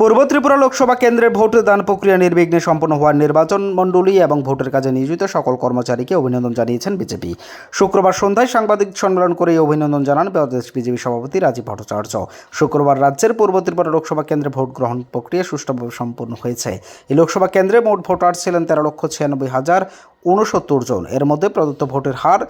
পূর্ব ত্রিপুরা লোকসভা কেন্দ্রের ভোট দান প্রক্রিয়া নির্বিঘ্নে সম্পন্ন হওয়ার নির্বাচন মণ্ডলী এবং ভোটের কাজে নিয়োজিত সকল কর্মচারীকে অভিনন্দন জানিয়েছেন বিজেপি। শুক্রবার সন্ধ্যায় সাংবাদিক সম্মেলন করে এই অভিনন্দন জানান প্রদেশ বিজেপি সভাপতি রাজীব ভট্টাচার্য। শুক্রবার রাজ্যের পূর্ব ত্রিপুরা লোকসভা কেন্দ্রে ভোট গ্রহণ প্রক্রিয়া সুষ্ঠুভাবে সম্পন্ন হয়েছে। এই লোকসভা কেন্দ্রে মোট ভোটার ছিলেন তেরো লক্ষ ছিয়ানব্বই হাজার উনসত্তর জন। এর মধ্যে প্রদত্ত ভোটের হার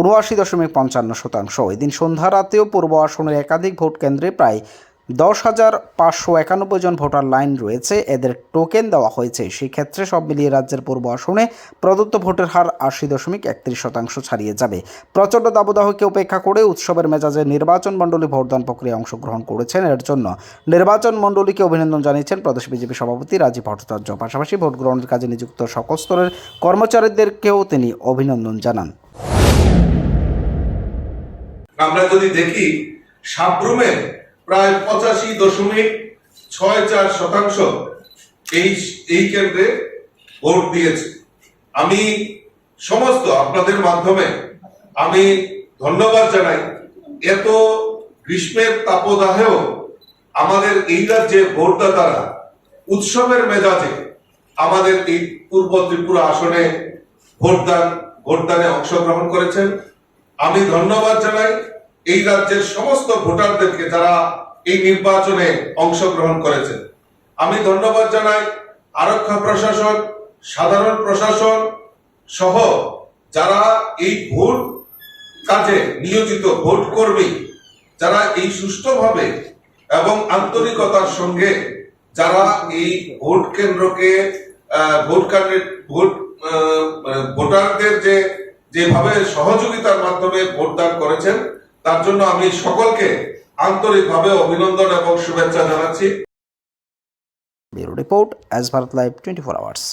উনআশি দশমিক পঞ্চান্ন শতাংশ। এদিন সন্ধ্যা রাতেও পূর্ব আসনের একাধিক ভোট কেন্দ্রে প্রায় দশ হাজার পাঁচশো একানব্বই জন ভোটার লাইন রয়েছে। এদের টোকেন দেওয়া হয়েছে। সেক্ষেত্রে সব মিলিয়ে রাজ্যের পূর্ব আসনে প্রদত্ত ভোটের হার আশি দশমিক একত্রিশ শতাংশ ছাড়িয়ে যাবে। প্রচণ্ড দাবদাহকে উপেক্ষা করে উৎসবের মেজাজে নির্বাচন মণ্ডলী ভোটদান প্রক্রিয়ায় অংশগ্রহণ করেছেন এর জন্য। নির্বাচন মণ্ডলীকে অভিনন্দন জানিয়েছেন প্রদেশ বিজেপি সভাপতি রাজীব ভট্টাচার্য। পাশাপাশি ভোট গ্রহণের কাজে নিযুক্ত সকল স্তরের কর্মচারীদেরকেও তিনি অভিনন্দন জানান। আমরা যদি দেখি সাবরুমে প্রায় পঁচাশি দশমিক ছয় চার শতাংশ এই এই কেন্দ্রে ভোট দিয়েছে। আমি সমস্ত আপনাদের মাধ্যমে আমি ধন্যবাদ জানাই। এত গ্রীষ্মের তাপদাহেও আমাদের এই রাজ্যে ভোটদাতারা উৎসবের মেজাজে আমাদের এই পূর্ব ত্রিপুরা আসনে ভোটদান, ভোটদানে অংশগ্রহণ করেছেন। আমি ধন্যবাদ জানাই। এই রাজ্যের সমস্ত ভোটারদেরকে যারা এই নির্বাচনে অংশগ্রহণ করেছেন। আমি ধন্যবাদ জানাই আরক্ষা প্রশাসন, সাধারণ প্রশাসন সহ যারা এই ভোট কাজে নিয়োজিত ভোট কর্মী, যারা এই সুষ্ঠুভাবে এবং আন্তরিকতার সঙ্গে যারা এই ভোট কেন্দ্রকে ভোট কেন্দ্রের ভোট ভোটারদের যে, যেভাবে সহযোগিতার মাধ্যমে ভোটদান করেছেন তার জন্য আমি সকলকে আন্তরিকভাবে অভিনন্দন এবং শুভেচ্ছা জানাচ্ছি। Bureau report as Bharat live, twenty four hours.